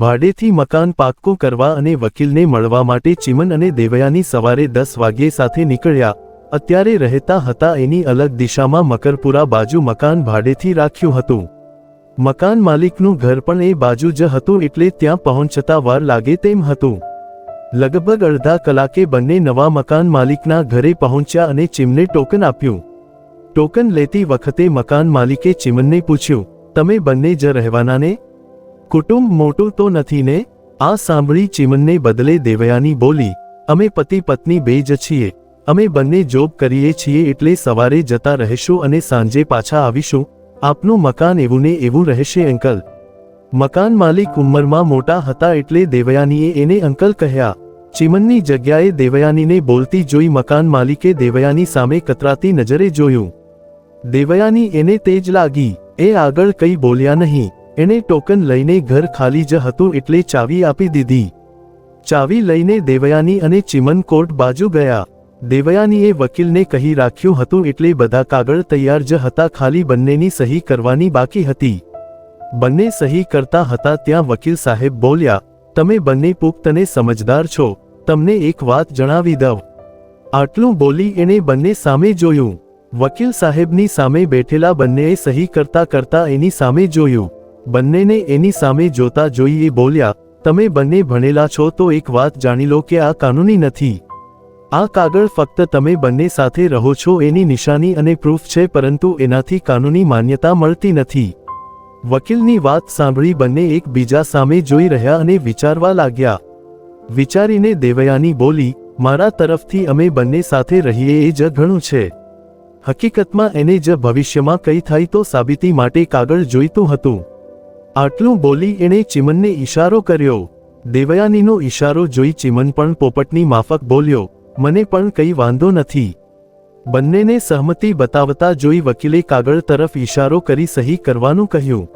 ભાડેથી મકાન પાક્કું કરવા અને વકીલને મળવા માટે ચિમન અને દેવયાની સવારે દસ વાગ્યે સાથે નીકળ્યા. અત્યારે રહેતા હતા એની અલગ દિશામાં મકરપુરા બાજુ મકાન ભાડેથી રાખ્યું હતું. મકાન માલિકનું ઘર પણ એ બાજુ જ હતું એટલે ત્યાં પહોંચતા વાર લાગે તેમ હતું. લગભગ અડધા કલાકે બંને નવા મકાન માલિકના ઘરે પહોંચ્યા અને ચિમને ટોકન આપ્યું. ટોકન લેતી વખતે મકાન માલિકે ચિમનને પૂછ્યું, તમે બંને જ રહેવાના ને? કુટુંબ મોટું તો નથી ને? આ સાંભળી ચિમનને બદલે દેવયાની બોલી, અમે પતિ પત્ની બે જ છીએ. અમે બંને જોબ કરીએ છીએ એટલે સવારે જતા રહેશું અને સાંજે પાછા આવીશું. આપનું મકાન એવું ને એવું રહેશે, અંકલ. મકાન માલિક ઉંમરમાં મોટા હતા એટલે દેવયાનીએ એને અંકલ કહ્યા. ચિમનની જગ્યાએ દેવયાનીને બોલતી જોઈ મકાન માલિકે દેવયાની સામે કતરાતી નજરે જોયું. દેવયાની એને તેજ લાગી, એ આગળ કંઈ બોલ્યા નહીં. એણે ટોકન લઈને ઘર ખાલી જ હતું એટલે ચાવી આપી દીધી. ચાવી લઈને દેવયાની અને ચિમન કોર્ટ બાજુ ગયા. દેવયાનીએ વકીલને કહી રાખ્યું હતું એટલે બધા કાગળ તૈયાર જ હતા, ખાલી બંનેની સહી કરવાની બાકી હતી. બંને સહી કરતા હતા ત્યાં વકીલ સાહેબ બોલ્યા, તમે બંને પુખ્ત અને સમજદાર છો, તમને એક વાત જણાવી દઉં. આટલું બોલી એણે બંને સામે જોયું. વકીલ સાહેબની સામે બેઠેલા બંનેએ સહી કરતા કરતા એની સામે જોયું. બંનેને એની સામે જોતા જોઈ એ બોલ્યા, તમે બંને ભણેલા છો તો એક વાત જાણી લો કે આ કાનૂની નથી. આ કાગળ ફક્ત તમે બંને સાથે રહો છો એની નિશાની અને પ્રૂફ છે પરંતુ એનાથી કાનૂની માન્યતા મળતી નથી. વકીલની વાત સાંભળી બંને એકબીજા સામે જોઈ રહ્યા અને વિચારવા લાગ્યા. વિચારીને દેવયાની બોલી, મારા તરફથી અમે બંને સાથે રહીએ એ જ ઘણું છે. હકીકતમાં એને જ ભવિષ્યમાં કઈ થાય તો સાબિતી માટે કાગળ જોઈતું હતું. આટલું બોલી એણે ચિમનને ઈશારો કર્યો. દેવયાનીનો ઈશારો જોઈ ચિમન પણ પોપટની માફક બોલ્યો, મને પણ કંઈ વાંધો નથી. બંનેને સહમતિ બતાવતા જોઈ વકીલે કાગળ તરફ ઈશારો કરી સહી કરવાનું કહ્યું.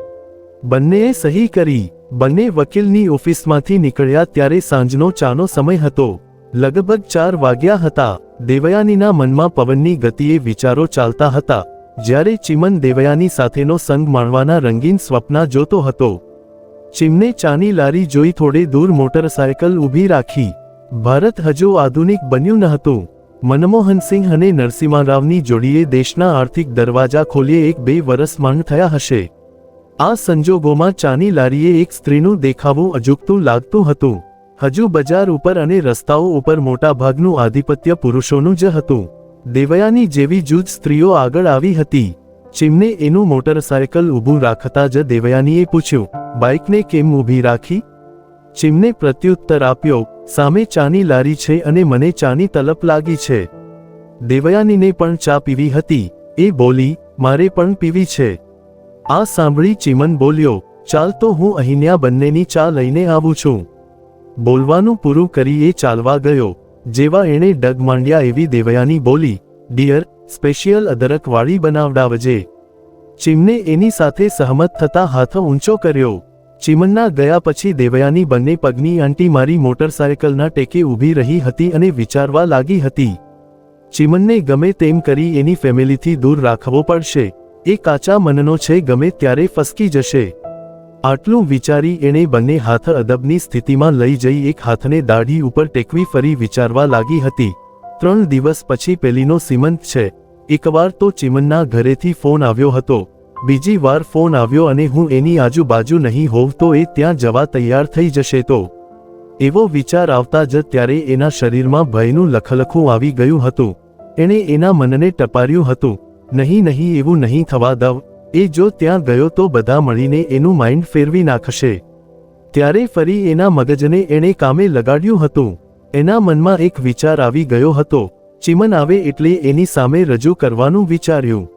બંનેએ સહી કરી. બંને વકીલની ઓફિસમાંથી નીકળ્યા ત્યારે સાંજનો ચાનો સમય હતો. લગભગ ચાર વાગ્યા હતા. દેવયાનીના મનમાં પવનની ગતિએ વિચારો ચાલતા હતા. જ્યારે ચિમન દેવયાની સાથેનો સંગ માણવાના રંગીન સ્વપ્ના જોતો હતો, ચિમને ચાની લારી જોઈ થોડે દૂર મોટરસાયકલ ઊભી રાખી. ભારત હજુ આધુનિક બન્યું ન હતું મનમોહનસિંહ અને નરસિંહરાવની જોડીએ દેશના આર્થિક દરવાજા ખોલીએ એક બે વર્ષ માંગ થયા હશે. આ સંજોગોમાં ચાની લારીએ એક સ્ત્રીનું દેખાવું અજુકતું લાગતું હતું. હજુ બજાર ઉપર અને રસ્તાઓ ઉપર મોટાભાગનું આધિપત્ય પુરુષોનું જ હતું. દેવયાની જેવી જૂજ સ્ત્રીઓ આગળ આવી હતી. ચિમને એનું મોટરસાયકલ ઊભું રાખતા જ દેવયાનીએ પૂછ્યું, બાઇકને કેમ ઊભી રાખી? ચિમને પ્રત્યુત્તર આપ્યો, સામે ચાની લારી છે અને મને ચાની તલપ લાગી છે. દેવયાનીને પણ ચા પીવી હતી. એ બોલી, મારે પણ પીવી છે. આ સાંભળી ચિમન બોલ્યો, ચાલ તો હું અહીંયા બંનેની ચા લઈને આવું છું. બોલવાનું પૂરું કરી એ ચાલવા ગયો. જેવા એણે ડગ માંડ્યા એવી દેવયાની બોલી, ડિયર, સ્પેશિયલ અદરકવાળી બનાવડાવજે. ચિમને એની સાથે સહમત થતા હાથ ઊંચો કર્યો. ચીમનના ગયા પછી દેવયાની બંને પગની આંટી મારી મોટરસાયકલના ટેકે ઊભી રહી હતી અને વિચારવા લાગી હતી. ચીમનને ગમે તેમ કરી એની ફેમિલીથી દૂર રાખવો પડશે. એ કાચા મનનો છે, ગમે ત્યારે ફસકી જશે. આટલું વિચારી એણે બંને હાથ અદબની સ્થિતિમાં લઈ જઈ એક હાથને દાઢી ઉપર ટેકવી ફરી વિચારવા લાગી હતી. ત્રણ દિવસ પછી પેલીનો સીમંત છે. એકવાર તો ચિમનના ઘરેથી ફોન આવ્યો હતો. બીજી વાર ફોન આવ્યો અને હું એની આજુબાજુ નહીં હોવ તો એ ત્યાં જવા તૈયાર થઈ જશે તો. એવો વિચાર આવતા જ ત્યારે એના શરીરમાં ભયનું લખલખું આવી ગયું હતું. એણે એના મનને ટપાર્યું હતું. નહીં નહીં, એવું નહીં થવા દવ. એ જો ત્યાં ગયો તો બધા મળીને એનું માઇન્ડ ફેરવી નાખશે. ત્યારે ફરી એના મગજને એણે કામે લગાડ્યું હતું. એના મનમાં એક વિચાર આવી ગયો હતો. ચિમન આવે એટલે એની સામે રજૂ કરવાનું વિચાર્યું.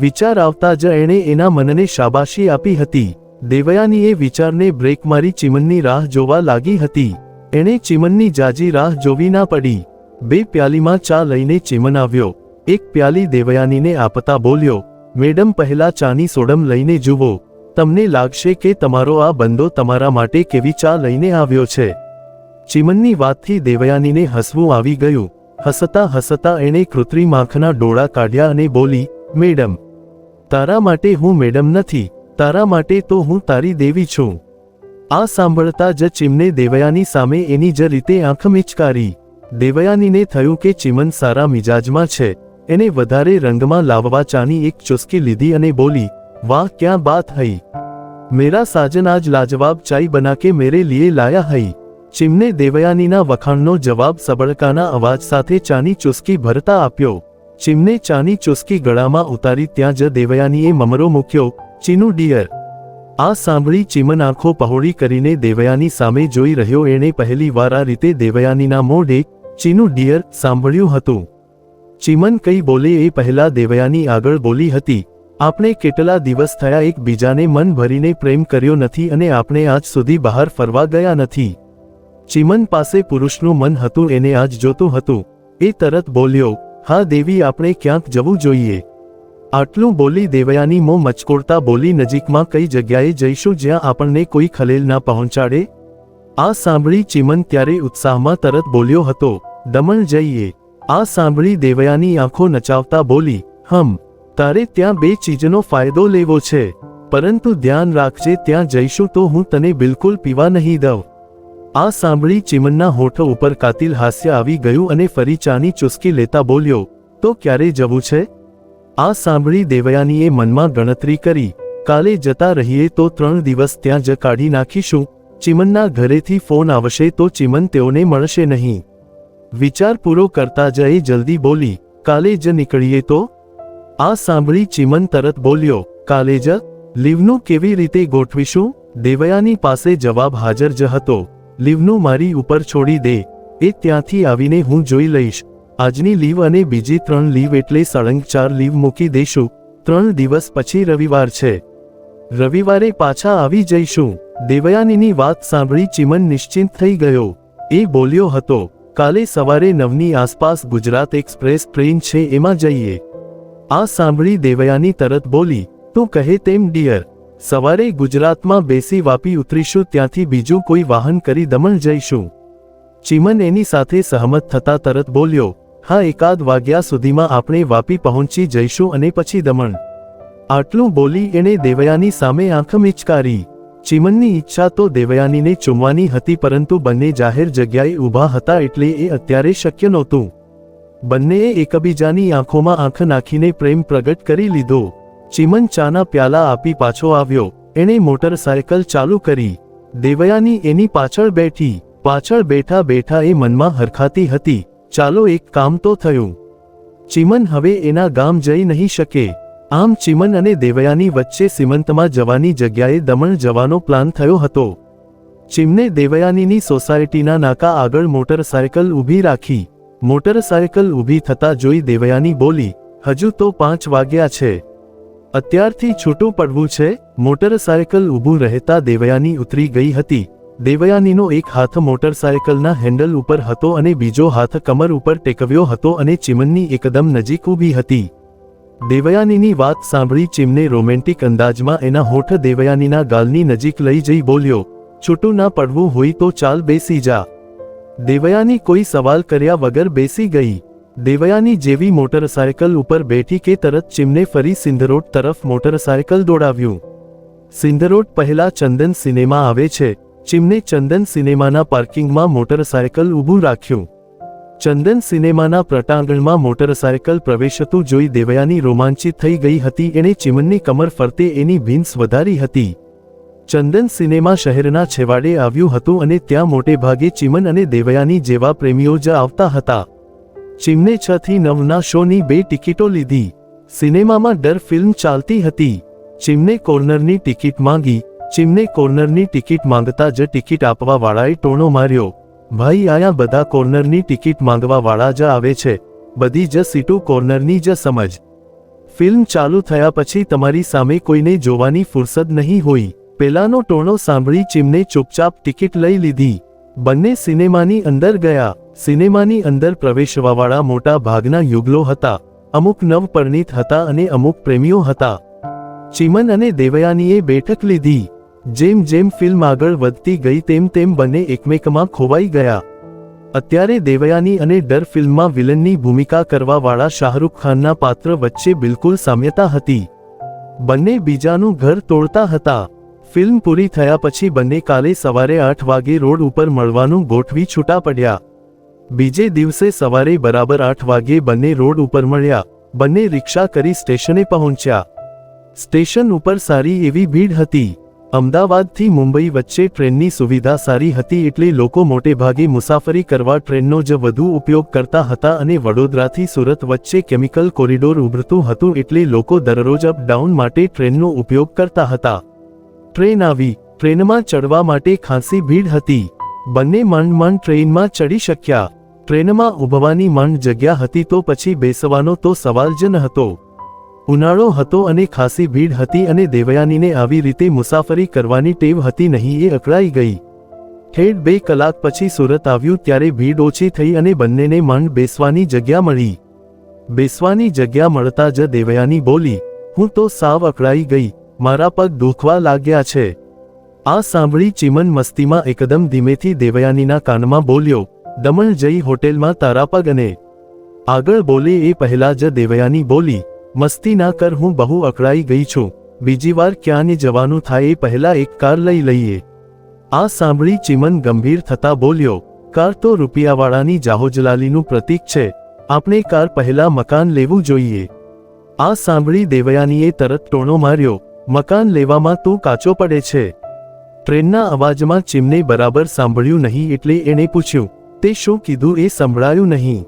વિચાર આવતા જ એણે એના મનને શાબાશી આપી હતી. દેવયાનીએ વિચારને બ્રેક મારી ચિમનની રાહ જોવા લાગી હતી. એણે ચિમનની જાજી રાહ જોવી ના પડી. બે પ્યાલીમાં ચા લઈને ચિમન આવ્યો. એક પ્યાલી દેવયાનીને આપતા બોલ્યો મેડમ પહેલા ચાની સોડમ લઈને જુઓ. તમને લાગશે કે તમારો આ બંદો તમારા માટે કેવી ચા લઈને આવ્યો છે. ચિમનની વાતથી દેવયાનીને હસવું આવી ગયું. હસતા હસતા એણે કૃત્રિમ આંખના ડોળા કાઢ્યા અને બોલી, મેડમ, તારા માટે હું મેડમ નથી. તારા માટે તો હું તારી દેવી છું. આ સાંભળતા જ ચીમને દેવયાની સામે એની જ રીતે આંખ મિચકારી. દેવયાનીને થયું કે ચીમન સારા મિજાજમાં છે. એને વધારે રંગમાં લાવવા ચાની એક ચુસ્કી લીધી અને બોલી, વાહ, ક્યાં બાત હઈ? મેરા સાજન આજ લાજવાબ ચાઈ બના કે મેરે લીએ લાયા હઈ. ચિમને દેવયાનીના વખાણનો જવાબ સબળકાના અવાજ સાથે ચાની ચુસ્કી ભરતા આપ્યો. ચિમને ચાની ચુસ્કી ગળામાં ઉતારી ત્યાં જ દેવયાનીએ મમરો મૂક્યો, ચીનું ડિયર. આ સાંભળી ચિમન આંખો પહોળી કરીને દેવયાની સામે જોઈ રહ્યો એણે પહેલી વાર આ રીતે દેવયાનીના મોઢે, ચીનું ડિયર, સાંભળ્યું હતું. ચીમન કઈ બોલે એ પહેલા દેવયાની આગળ બોલી હતી, આપણે કેટલા દિવસ થયા એકબીજાને મન ભરીને પ્રેમ કર્યો નથી અને આપણે આજ સુધી બહાર ફરવા ગયા નથી. ચીમન પાસે પુરુષનું મન હતું એને આજ જોતું હતું, એ તરત બોલ્યો, હા દેવી આપણે ક્યાંક જવું જોઈએ. આટલું બોલી દેવયાની મોં મચકોડતા બોલી નજીકમાં કઈ જગ્યાએ જઈશું જ્યાં આપણને કોઈ ખલેલ ના પહોંચાડે? આ સાંભળી ચીમન ત્યારે ઉત્સાહમાં તરત બોલ્યો હતો, દમણ જઈએ. આ સાંભળી દેવયાની આંખો નચાવતા બોલી, હમ, તારે ત્યાં બે ચીજનો ફાયદો લેવો છે. પરંતુ ધ્યાન રાખજે, ત્યાં જઈશું તો હું તને બિલકુલ પીવા નહીં દઉં. આ સાંભળી ચીમનના હોઠો ઉપર કાતિલ હાસ્ય આવી ગયું અને ફરી ચાની ચુસ્કી લેતા બોલ્યો, તો ક્યારે જવું છે? આ સાંભળી દેવયાનીએ મનમાં ગણતરી કરી, કાલે જતા રહીએ તો ત્રણ દિવસ ત્યાં જ કાઢી નાખીશું. ચીમનના ઘરેથી ફોન આવશે તો ચીમન તેઓને મળશે નહીં. વિચાર પૂરો કરતા જઈ જલ્દી બોલી, કાલે જ નીકળીએ તો? આ સાંભળી ચીમન તરત બોલ્યો, કાલે જ. લીવનું કેવી રીતે ગોઠવીશું? દેવયાની પાસે જવાબ હાજર જ હતો, લીવનું મારી ઉપર છોડી દે. એ ત્યાંથી આવીને હું જોઈ લઈશ. આજની લીવ અને બીજી ત્રણ લીવ એટલે સળંગ ચાર લીવ મૂકી દઈશું ત્રણ દિવસ પછી રવિવાર છે. રવિવારે પાછા આવી જઈશું. દેવયાનીની વાત સાંભળી ચિમન નિશ્ચિંત થઈ ગયો. એ બોલ્યો હતો કાલે સવારે નવની આસપાસ ગુજરાત એક્સપ્રેસ ટ્રેન છે, એમાં જઈએ. આ સાંભળી દેવયાની તરત બોલી, તું કહે તેમ, ડિયર. સવારે ગુજરાતમાં બેસી વાપી ઉતરીશું, ત્યાંથી બીજું કોઈ વાહન કરી દમણ જઈશું. ચીમન એની સાથે સહમત થતા તરત બોલ્યો, હા, એકાદ વાગ્યા સુધીમાં આપણે વાપી પહોંચી જઈશું અને પછી દમણ. આટલું બોલી એણે દેવયાની સામે આંખ મીચકારી. ચીમનની ઈચ્છા તો દેવયાનીને ચૂમવાની હતી પરંતુ બંને જાહેર જગ્યાએ ઊભા હતા એટલે એ અત્યારે શક્ય નહોતું. બંનેએ એકબીજાની આંખોમાં આંખ નાખીને પ્રેમ પ્રગટ કરી લીધો. ચીમન ચાના પ્યાલા આપી પાછો આવ્યો. એણે મોટરસાયકલ ચાલુ કરી. દેવયાની એની પાછળ બેઠી. પાછળ બેઠા બેઠા એ મનમાં હરખાતી હતી. ચાલો એક કામ તો થયું. ચીમન હવે એના ગામ જઈ નહીં શકે. આમ ચિમન અને દેવયાની વચ્ચે સીમંતમાં જવાની જગ્યાએ દમણ જવાનો પ્લાન થયો હતો. ચિમને દેવયાનીની સોસાયટીના નાકા આગળ મોટરસાયકલ ઊભી રાખી. મોટરસાયકલ ઊભી થતા જોઈ દેવયાની બોલી, હજુ તો પાંચ વાગ્યા છે. અત્યારથી છૂટું પડવું છે. મોટરસાયકલ ઊભું રહેતા દેવયાની ઉતરી ગઈ હતી. દેવયાનીનો એક હાથ મોટરસાયકલના હેન્ડલ ઉપર હતો અને બીજો હાથ કમર ઉપર ટેકવ્યો હતો અને ચિમનની એકદમ નજીક ઊભી હતી. દેવયાનીની વાત સાંભળી ચીમને રોમેન્ટિક અંદાજમાં એના હોઠ દેવયાનીના ગાલની નજીક લઈ જઈ બોલ્યો, છૂટું ના પડવું હોય તો ચાલ બેસી જા. દેવયાની કોઈ સવાલ કર્યા વગર બેસી ગઈ. દેવયાની જેવી મોટરસાયકલ ઉપર બેઠી કે તરત ચીમને ફરી સિંધરોડ તરફ મોટરસાયકલ દોડાવ્યું. સિંધરોડ પહેલા ચંદન સિનેમા આવે છે. ચીમને ચંદન સિનેમાના પાર્કિંગમાં મોટરસાયકલ ઊભું રાખ્યું. ચંદન સિનેમાના પ્રટાંગણમાં મોટરસાયકલ પ્રવેશતું જોઈ દેવયાની રોમાંચિત થઈ ગઈ હતી. એણે ચિમનની કમર ફરતે એની ભીંસ વધારી હતી. ચંદન સિનેમા શહેરના છેવાડે આવ્યું હતું અને ત્યાં મોટે ભાગે ચીમન અને દેવયાની જેવા પ્રેમીઓ જ આવતા હતા. ચિમને છ થી નવના શોની બે ટિકિટો લીધી. સિનેમામાં ડર ફિલ્મ ચાલતી હતી. ચિમને કોર્નરની ટિકિટ માંગી. ચિમને કોર્નરની ટિકિટ માંગતા જ ટિકિટ આપવાવાળાએ ટોણો માર્યો. ભાઈ, આયા બધા કોર્નરની ટિકિટ માંગવા વાળા જ આવે છે. બધી જ સીટો કોર્નરની જ સમજ. ફિલ્મ ચાલુ થયા પછી તમારી સામે કોઈને જોવાની ફુરસદ નહીં હોય. પેલાનો ટોણો સાંભળી ચીમને ચૂપચાપ ટિકિટ લઈ લીધી. બંને સિનેમાની અંદર ગયા. સિનેમાની અંદર પ્રવેશવાવાળા મોટા ભાગના યુગલો હતા. અમુક નવપરિણીત હતા અને અમુક પ્રેમીઓ હતા. ચીમન અને દેવયાનીએ બેઠક લીધી. જેમ જેમ ફિલ્મ આગળ વધતી ગઈ તેમ તેમ બંને એકમેકમાં ખોવાઈ ગયા. અત્યારે દેવયાની અને ડર ફિલ્મમાં વિલનની ભૂમિકા કરવાવાળા શાહરૂખ ખાનના પાત્ર વચ્ચે બિલકુલ સામ્યતા હતી. બંને બીજાનું ઘર તોડતા હતા. ફિલ્મ પૂરી થયા પછી બંને કાલે સવારે આઠ વાગે રોડ ઉપર મળવાનું ગોઠવી છૂટા પડ્યા. બીજે દિવસે સવારે બરાબર આઠ વાગે બંને રોડ ઉપર મળ્યા. બંને રિક્ષા કરી સ્ટેશને પહોંચ્યા. સ્ટેશન ઉપર સારી એવી ભીડ હતી. અમદાવાદથી મુંબઈ વચ્ચે ટ્રેનની સુવિધા સારી હતી એટલે લોકો મોટે ભાગે મુસાફરી કરવા ટ્રેનનો જ વધુ ઉપયોગ કરતા હતા અને વડોદરાથી સુરત વચ્ચે કેમિકલ કોરિડોર ઉભરતું હતું એટલે લોકો દરરોજ અપ ડાઉન માટે ટ્રેનનો ઉપયોગ કરતા હતા. ટ્રેન આવી, ટ્રેનમાં ચડવા માટે ખાસી ભીડ હતી. બંને માંડ માંડ ટ્રેનમાં ચડી શક્યા. ટ્રેનમાં ઊભવાની માંડ જગ્યા હતી તો પછી બેસવાનો તો સવાલ જ ન હતો. ઉનાળો હતો અને ખાસી ભીડ હતી અને દેવયાનીને આવી રીતે મુસાફરી કરવાની ટેવ હતી નહીં, એ અકળાઈ ગઈ. ઠેઠ બે કલાક પછી સુરત આવ્યું ત્યારે ભીડ ઓછી થઈ અને બંનેને માંડ બેસવાની જગ્યા મળી. બેસવાની જગ્યા મળતા જ દેવયાની બોલી, હું તો સાવ અકળાઈ ગઈ, મારા પગ દુખવા લાગ્યા છે. આ સાંભળી ચિમન મસ્તીમાં એકદમ ધીમેથી દેવયાનીના કાનમાં બોલ્યો, દમણ જઈ હોટેલમાં તારા પગ અને. આગળ બોલે એ પહેલા જ દેવયાની બોલી મસ્તી ના કર, હું બહુ અકળાઈ ગઈ છું. બીજી વાર ક્યાંને જવાનું થાય એ પહેલા એક કાર લઈ લઈએ. આ સાંભળી ચિમન ગંભીર થતા બોલ્યો, કાર તો રૂપિયાવાળાની જાહોજલાલીનું પ્રતીક છે. આપણે કાર પહેલા મકાન લેવું જોઈએ. આ સાંભળી દેવયાનીએ તરત ટોણો માર્યો, મકાન લેવામાં તું કાચો પડે છે. ટ્રેનના અવાજમાં ચિમને બરાબર સાંભળ્યું નહીં એટલે એણે પૂછ્યું, તે શું કીધું એ સંભળાયું નહીં?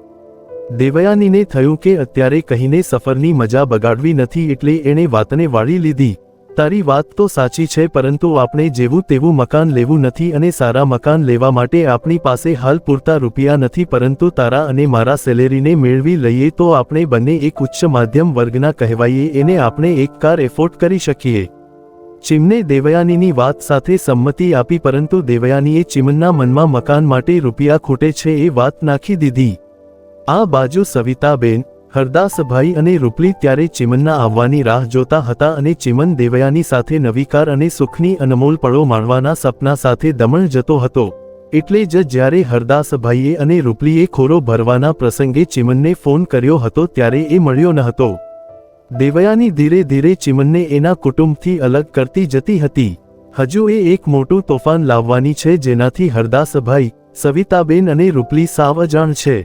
દેવયાનીને થયું કે અત્યારે કહીને સફરની મજા બગાડવી નથી એટલે એણે વાતને વાળી લીધી. તારી વાત તો સાચી છે, પરંતુ આપણે જેવું તેવું મકાન લેવું નથી અને સારા મકાન લેવા માટે આપણી પાસે હાલ પૂરતા રૂપિયા નથી, પરંતુ તારા અને મારા સેલેરીને મેળવી લઈએ તો આપણે બંને એક ઉચ્ચ માધ્યમ વર્ગના કહેવાઈએ, એને આપણે એક કાર એફોર્ડ કરી શકીએ. ચિમને દેવયાનીની વાત સાથે સંમતિ આપી, પરંતુ દેવયાનીએ ચીમનના મનમાં મકાન માટે રૂપિયા ખૂટે છે એ વાત નાખી દીધી. આ બાજુ સવિતાબેન, હરદાસભાઈ અને રૂપલી ત્યારે ચિમનના આવવાની રાહ જોતા હતા અને ચિમન દેવયાની સાથે નવી કાર અને સુખની અનમોલ પળો માણવાના સપના સાથે દમણ જતો હતો. એટલે જ જ્યારે હરદાસભાઈએ અને રૂપલીએ ખોરો ભરવાના પ્રસંગે ચિમનને ફોન કર્યો હતો ત્યારે એ મળ્યો ન હતો. દેવયાની ધીરે ધીરે ચિમનને એના કુટુંબથી અલગ કરતી જતી હતી. હજુ એ એક મોટું તોફાન લાવવાની છે જેનાથી હરદાસભાઈ, સવિતાબેન અને રૂપલી સાવ અજાણ છે.